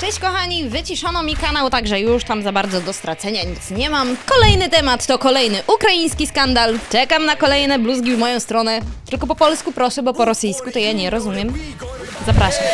Cześć kochani, wyciszono mi kanał, także już tam za bardzo do stracenia nic nie mam. Kolejny temat to kolejny ukraiński skandal. Czekam na kolejne bluzgi w moją stronę. Tylko po polsku proszę, bo po rosyjsku to ja nie rozumiem. Zapraszam.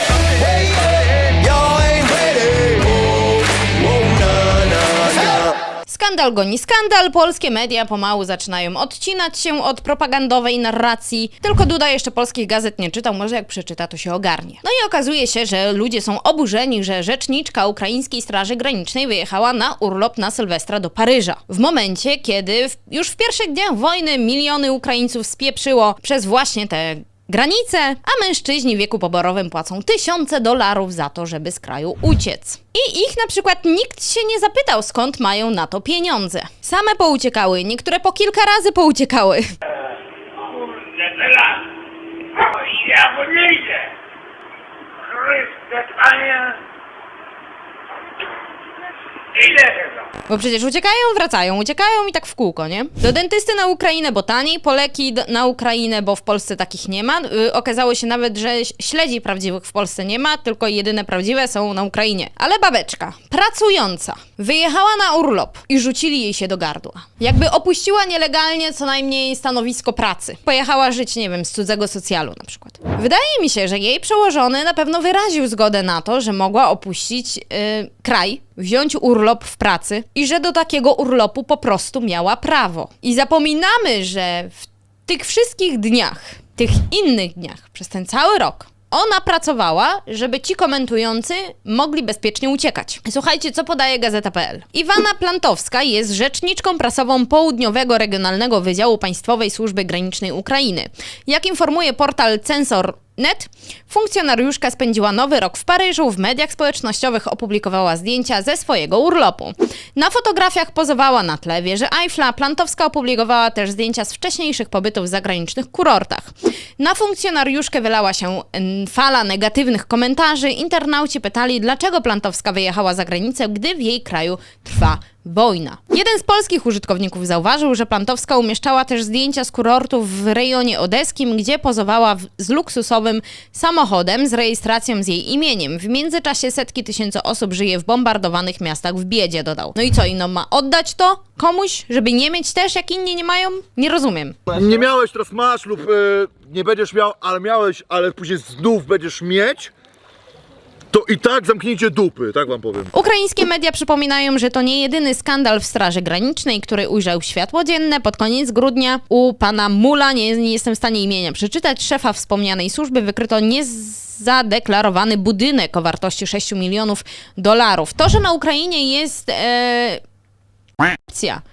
Skandal goni skandal, polskie media pomału zaczynają odcinać się od propagandowej narracji. Tylko Duda jeszcze polskich gazet nie czytał, może jak przeczyta to się ogarnie. No i okazuje się, że ludzie są oburzeni, że rzeczniczka ukraińskiej Straży Granicznej wyjechała na urlop na Sylwestra do Paryża. W momencie, kiedy w, już w pierwszych dniach wojny miliony Ukraińców spieprzyło przez właśnie te granice, a mężczyźni w wieku poborowym płacą tysiące dolarów za to, żeby z kraju uciec. I ich na przykład nikt się nie zapytał, skąd mają na to pieniądze. Same pouciekały, niektóre po kilka razy pouciekały. Kurde, teraz ja. Chryste, panie. Bo przecież uciekają, wracają, uciekają i tak w kółko, nie? Do dentysty na Ukrainę, bo taniej, po leki na Ukrainę, bo w Polsce takich nie ma. Y, okazało się nawet, że śledzi prawdziwych w Polsce nie ma, tylko jedyne prawdziwe są na Ukrainie. Ale babeczka, pracująca, wyjechała na urlop i rzucili jej się do gardła. Jakby opuściła nielegalnie co najmniej stanowisko pracy. Pojechała żyć, nie wiem, z cudzego socjalu na przykład. Wydaje mi się, że jej przełożony na pewno wyraził zgodę na to, że mogła opuścić y, kraj, wziąć urlop w pracy i że do takiego urlopu po prostu miała prawo. I zapominamy, że w tych wszystkich dniach, tych innych dniach, przez ten cały rok, ona pracowała, żeby ci komentujący mogli bezpiecznie uciekać. Słuchajcie, co podaje Gazeta.pl. Iwana Plantowska jest rzeczniczką prasową Południowego Regionalnego Wydziału Państwowej Służby Granicznej Ukrainy. Jak informuje portal Censor Net, funkcjonariuszka spędziła nowy rok w Paryżu, w mediach społecznościowych opublikowała zdjęcia ze swojego urlopu. Na fotografiach pozowała na tle wieży Eiffla, Plantowska opublikowała też zdjęcia z wcześniejszych pobytów w zagranicznych kurortach. Na funkcjonariuszkę wylała się mm, fala negatywnych komentarzy. Internauci pytali, dlaczego Plantowska wyjechała za granicę, gdy w jej kraju trwa wojna. Jeden z polskich użytkowników zauważył, że Plantowska umieszczała też zdjęcia z kurortów w rejonie odeskim, gdzie pozowała w, z luksusowym samochodem z rejestracją z jej imieniem. W międzyczasie setki tysięcy osób żyje w bombardowanych miastach w biedzie, dodał. No i co, ino ma oddać to komuś, żeby nie mieć też, jak inni nie mają? Nie rozumiem. Nie miałeś, teraz masz lub e, nie będziesz miał, ale miałeś, ale później znów będziesz mieć, i tak zamknijcie dupy, tak wam powiem. Ukraińskie media przypominają, że to nie jedyny skandal w Straży Granicznej, który ujrzał światło dzienne. Pod koniec grudnia u pana Mula, nie, nie jestem w stanie imienia przeczytać, szefa wspomnianej służby wykryto niezadeklarowany budynek o wartości 6 milionów dolarów. To, że na Ukrainie jest... E,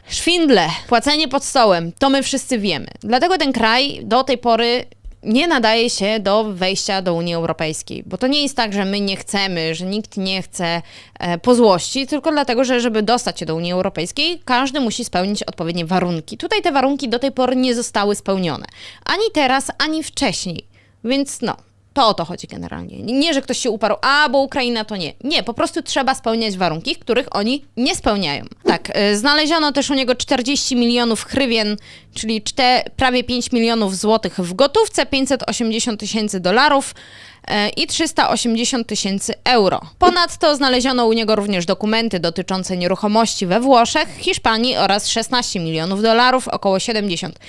szwindle, płacenie pod stołem, to my wszyscy wiemy. Dlatego ten kraj do tej pory nie nadaje się do wejścia do Unii Europejskiej, bo to nie jest tak, że my nie chcemy, że nikt nie chce e, po złości, tylko dlatego, że żeby dostać się do Unii Europejskiej, każdy musi spełnić odpowiednie warunki. Tutaj te warunki do tej pory nie zostały spełnione. Ani teraz, ani wcześniej. Więc no, to o to chodzi generalnie. Nie, że ktoś się uparł, a bo Ukraina to nie. Nie, po prostu trzeba spełniać warunki, których oni nie spełniają. Tak, y, znaleziono też u niego 40 milionów hrywien, czyli czte, prawie 5 milionów złotych w gotówce, 580 tysięcy dolarów i 380 tysięcy euro. Ponadto znaleziono u niego również dokumenty dotyczące nieruchomości we Włoszech, Hiszpanii oraz 16 milionów dolarów, około 70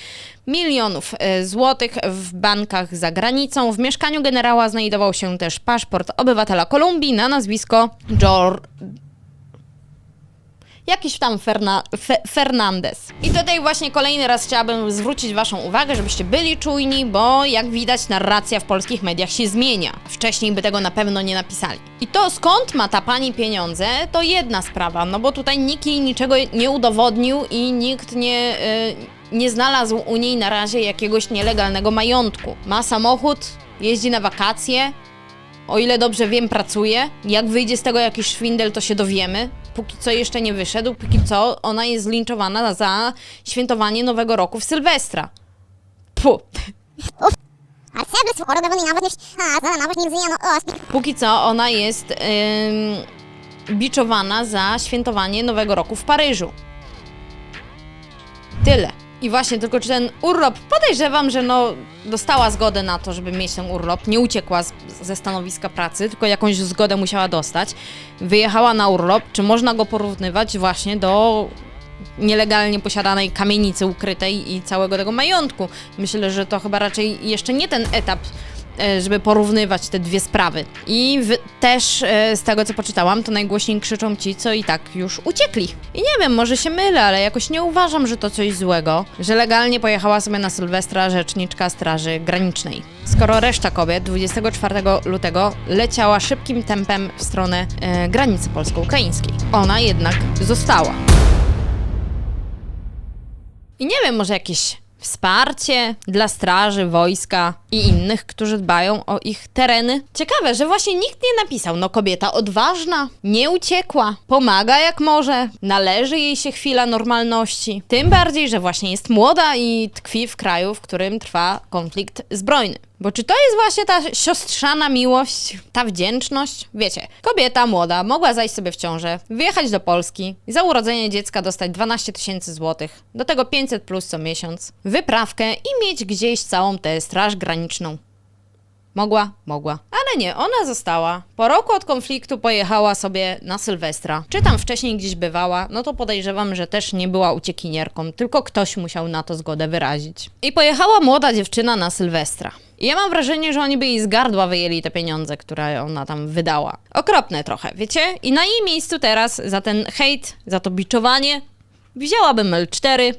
milionów e, złotych w bankach za granicą. W mieszkaniu generała znajdował się też paszport obywatela Kolumbii na nazwisko Jor... Jakiś tam Ferna... Fe... Fernandez. I tutaj właśnie kolejny raz chciałabym zwrócić Waszą uwagę, żebyście byli czujni, bo jak widać narracja w polskich mediach się zmienia. Wcześniej by tego na pewno nie napisali. I to skąd ma ta pani pieniądze, to jedna sprawa, no bo tutaj nikt jej niczego nie udowodnił i nikt nie... y, nie znalazł u niej na razie jakiegoś nielegalnego majątku. Ma samochód, jeździ na wakacje, o ile dobrze wiem, pracuje. Jak wyjdzie z tego jakiś szwindel, to się dowiemy póki co jeszcze nie wyszedł, póki co ona jest zlinczowana za świętowanie Nowego Roku w Sylwestra. Puh. Póki co ona jest ym, biczowana za świętowanie Nowego Roku w Paryżu. Tyle. I właśnie, tylko czy ten urlop, podejrzewam, że no dostała zgodę na to, żeby mieć ten urlop, nie uciekła z, ze stanowiska pracy, tylko jakąś zgodę musiała dostać. Wyjechała na urlop, czy można go porównywać właśnie do nielegalnie posiadanej kamienicy ukrytej i całego tego majątku. Myślę, że to chyba raczej jeszcze nie ten etap, żeby porównywać te dwie sprawy. I w, też e, z tego, co poczytałam, to najgłośniej krzyczą ci, co i tak już uciekli. I nie wiem, może się mylę, ale jakoś nie uważam, że to coś złego, że legalnie pojechała sobie na Sylwestra rzeczniczka Straży Granicznej. Skoro reszta kobiet 24 lutego leciała szybkim tempem w stronę e, granicy polsko-ukraińskiej. Ona jednak została. I nie wiem, może jakieś wsparcie dla straży, wojska i innych, którzy dbają o ich tereny. Ciekawe, że właśnie nikt nie napisał, no kobieta odważna, nie uciekła, pomaga jak może, należy jej się chwila normalności. Tym bardziej, że właśnie jest młoda i tkwi w kraju, w którym trwa konflikt zbrojny. Bo czy to jest właśnie ta siostrzana miłość, ta wdzięczność? Wiecie, kobieta młoda mogła zajść sobie w ciążę, wyjechać do Polski i za urodzenie dziecka dostać 12 tysięcy złotych, do tego 500 plus co miesiąc, wyprawkę i mieć gdzieś całą tę straż graniczną. Mogła, mogła. Ale nie, ona została. Po roku od konfliktu pojechała sobie na Sylwestra. Czy tam wcześniej gdzieś bywała, no to podejrzewam, że też nie była uciekinierką, tylko ktoś musiał na to zgodę wyrazić. I pojechała młoda dziewczyna na Sylwestra. I ja mam wrażenie, że oni by jej z gardła wyjęli te pieniądze, które ona tam wydała. Okropne trochę, wiecie? I na jej miejscu teraz za ten hejt, za to biczowanie wzięłabym L4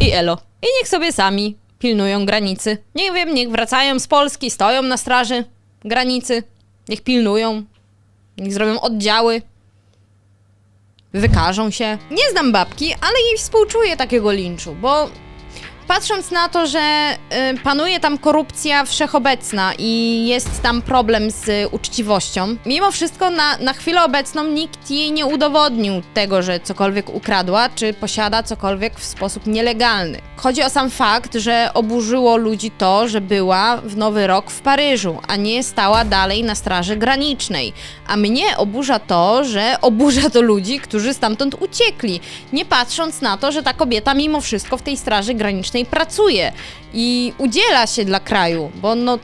i elo. I niech sobie sami pilnują granicy. Nie wiem, niech wracają z Polski, stoją na straży granicy. Niech pilnują. Niech zrobią oddziały. Wykażą się. Nie znam babki, ale jej współczuję takiego linczu, bo patrząc na to, że y, panuje tam korupcja wszechobecna i jest tam problem z y, uczciwością, mimo wszystko na, na chwilę obecną nikt jej nie udowodnił tego, że cokolwiek ukradła, czy posiada cokolwiek w sposób nielegalny. Chodzi o sam fakt, że oburzyło ludzi to, że była w Nowy Rok w Paryżu, a nie stała dalej na straży granicznej. A mnie oburza to, że oburza to ludzi, którzy stamtąd uciekli, nie patrząc na to, że ta kobieta mimo wszystko w tej straży granicznej pracuje i udziela się dla kraju, bo no,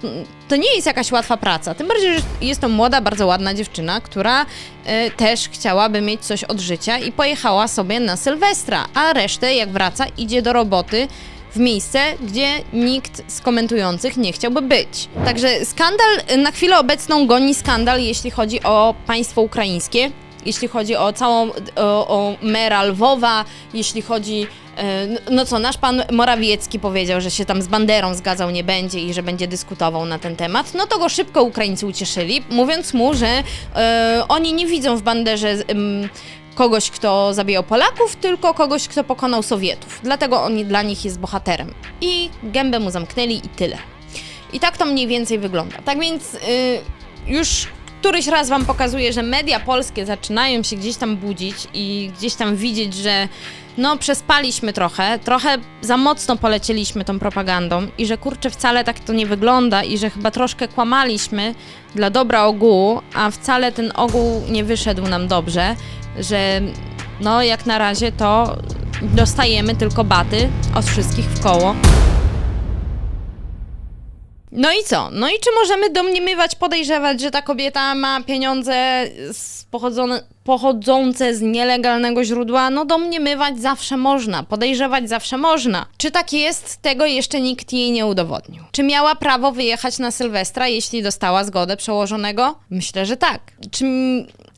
to nie jest jakaś łatwa praca. Tym bardziej, że jest to młoda, bardzo ładna dziewczyna, która e, też chciałaby mieć coś od życia i pojechała sobie na Sylwestra, a resztę, jak wraca, idzie do roboty w miejsce, gdzie nikt z komentujących nie chciałby być. Także skandal na chwilę obecną goni skandal, jeśli chodzi o państwo ukraińskie, jeśli chodzi o całą, o, o mera Lwowa, jeśli chodzi, no- no co, nasz pan Morawiecki powiedział, że się tam z Banderą zgadzał nie będzie i że będzie dyskutował na ten temat, no to go szybko Ukraińcy ucieszyli, mówiąc mu, że e, oni nie widzą w Banderze em, kogoś, kto zabijał Polaków, tylko kogoś, kto pokonał Sowietów. Dlatego on dla nich jest bohaterem. I gębę mu zamknęli i tyle. I tak to mniej więcej wygląda. Tak więc y, już któryś raz Wam pokazuję, że media polskie zaczynają się gdzieś tam budzić i gdzieś tam widzieć, że no przespaliśmy trochę, trochę za mocno polecieliśmy tą propagandą i że kurczę wcale tak to nie wygląda i że chyba troszkę kłamaliśmy dla dobra ogółu, a wcale ten ogół nie wyszedł nam dobrze, że no jak na razie to dostajemy tylko baty od wszystkich w koło. No i co? No i czy możemy domniemywać, podejrzewać, że ta kobieta ma pieniądze z pochodzone, pochodzące z nielegalnego źródła? No domniemywać zawsze można, podejrzewać zawsze można. Czy tak jest? Tego jeszcze nikt jej nie udowodnił. Czy miała prawo wyjechać na Sylwestra, jeśli dostała zgodę przełożonego? Myślę, że tak. Czy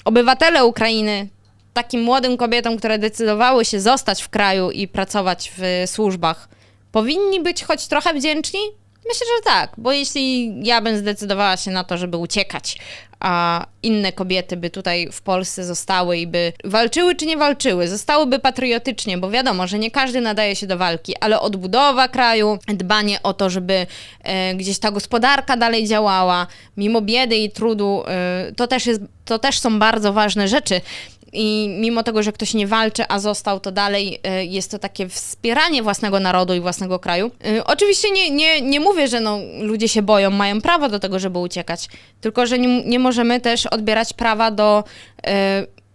obywatele Ukrainy takim młodym kobietom, które decydowały się zostać w kraju i pracować w służbach, powinni być choć trochę wdzięczni? Myślę, że tak, bo jeśli ja bym zdecydowała się na to, żeby uciekać, a inne kobiety by tutaj w Polsce zostały i by walczyły czy nie walczyły, zostałyby patriotycznie, bo wiadomo, że nie każdy nadaje się do walki, ale odbudowa kraju, dbanie o to, żeby e, gdzieś ta gospodarka dalej działała, mimo biedy i trudu, e, to, też jest, to też są bardzo ważne rzeczy. I mimo tego, że ktoś nie walczy, a został, to dalej y, jest to takie wspieranie własnego narodu i własnego kraju. Y, Oczywiście nie, nie, nie mówię, że no, ludzie się boją, mają prawo do tego, żeby uciekać, tylko że nie, nie możemy też odbierać prawa do y,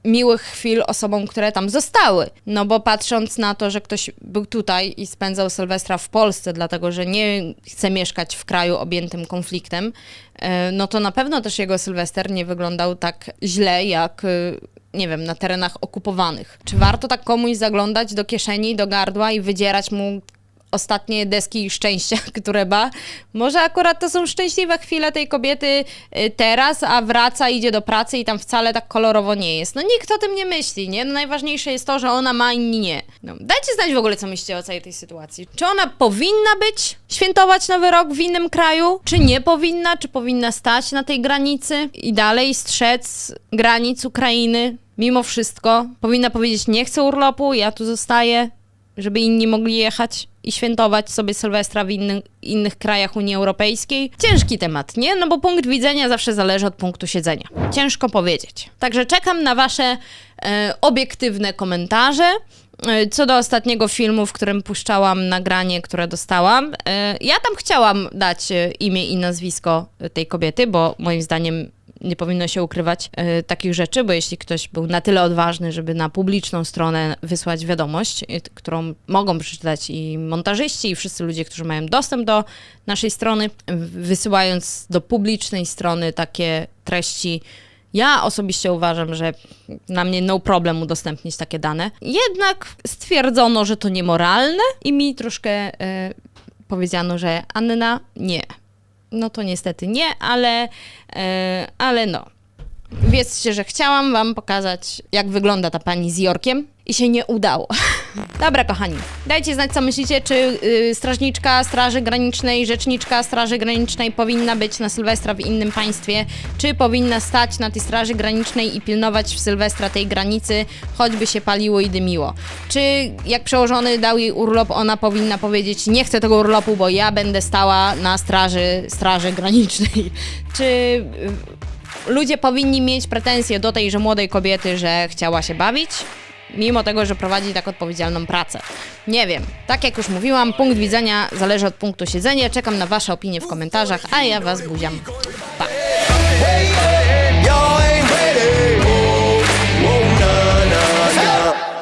miłych chwil osobom, które tam zostały. No bo patrząc na to, że ktoś był tutaj i spędzał Sylwestra w Polsce, dlatego że nie chce mieszkać w kraju objętym konfliktem, no to na pewno też jego Sylwester nie wyglądał tak źle jak. Nie wiem, na terenach okupowanych. Czy warto tak komuś zaglądać do kieszeni, do gardła i wydzierać mu ostatnie deski szczęścia, które ma. Może akurat to są szczęśliwe chwile tej kobiety y, teraz, a wraca, idzie do pracy i tam wcale tak kolorowo nie jest. No nikt o tym nie myśli, nie? No, najważniejsze jest to, że ona ma, inni nie. No, dajcie znać w ogóle, co myślicie o całej tej sytuacji. Czy ona powinna być, świętować Nowy Rok w innym kraju? Czy nie powinna? Czy powinna stać na tej granicy i dalej strzec granic Ukrainy? Mimo wszystko powinna powiedzieć, nie chcę urlopu, ja tu zostaję, żeby inni mogli jechać i świętować sobie Sylwestra w inny, innych krajach Unii Europejskiej. Ciężki temat, nie? No bo punkt widzenia zawsze zależy od punktu siedzenia. Ciężko powiedzieć. Także czekam na Wasze e, obiektywne komentarze. E, Co do ostatniego filmu, w którym puszczałam nagranie, które dostałam, e, ja tam chciałam dać e, imię i nazwisko tej kobiety, bo moim zdaniem nie powinno się ukrywać e, takich rzeczy, bo jeśli ktoś był na tyle odważny, żeby na publiczną stronę wysłać wiadomość, t- którą mogą przeczytać i montażyści, i wszyscy ludzie, którzy mają dostęp do naszej strony, wysyłając do publicznej strony takie treści, ja osobiście uważam, że na mnie no problem udostępnić takie dane. Jednak stwierdzono, że to niemoralne i mi troszkę e, powiedziano, że Anna nie. No to niestety nie, ale, e, ale no. Wiedzcie, że chciałam wam pokazać, jak wygląda ta pani z Jorkiem i się nie udało. Dobra, kochani, dajcie znać, co myślicie, czy y, strażniczka Straży Granicznej, rzeczniczka Straży Granicznej powinna być na Sylwestra w innym państwie, czy powinna stać na tej Straży Granicznej i pilnować w Sylwestra tej granicy, choćby się paliło i dymiło. Czy jak przełożony dał jej urlop, ona powinna powiedzieć, nie chcę tego urlopu, bo ja będę stała na Straży, straży Granicznej. Czy y, ludzie powinni mieć pretensje do tejże młodej kobiety, że chciała się bawić, mimo tego, że prowadzi tak odpowiedzialną pracę. Nie wiem. Tak jak już mówiłam, punkt widzenia zależy od punktu siedzenia. Czekam na Wasze opinie w komentarzach, a ja Was buziam. Pa!